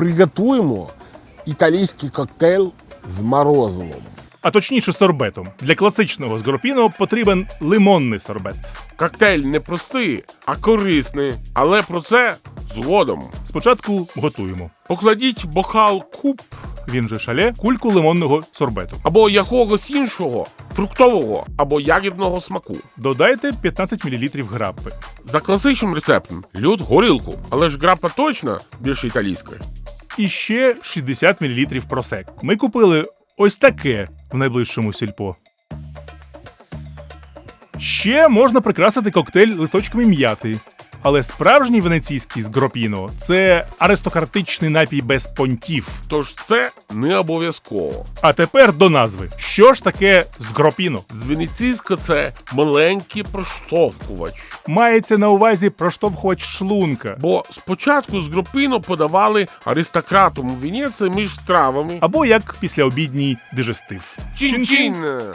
приготуємо італійський коктейль з морозивом. А точніше сорбетом. Для класичного згропіно потрібен лимонний сорбет. Коктейль не простий, а корисний. Але про це згодом. Спочатку готуємо. Покладіть в бокал куб Він же шале кульку лимонного сорбету. або якогось іншого фруктового або ягідного смаку. Додайте 15 мл граппи. За класичним рецептом льод горілку, але ж грапа точно більш італійська. І ще 60 мл просек. Ми купили ось таке в найближчому сільпо. Ще можна прикрасити коктейль листочками м'яти. Але справжній венеційський згропіно це аристократичний напій без понтів. Тож це не обов'язково. А тепер до назви. Що ж таке згропіно? З венеційська це маленький проштовхувач. Мається на увазі проштовхувач шлунка. Бо спочатку з гропино подавали аристократам у Венеції між стравами. Або як післяобідній дижестив. Чин-чин!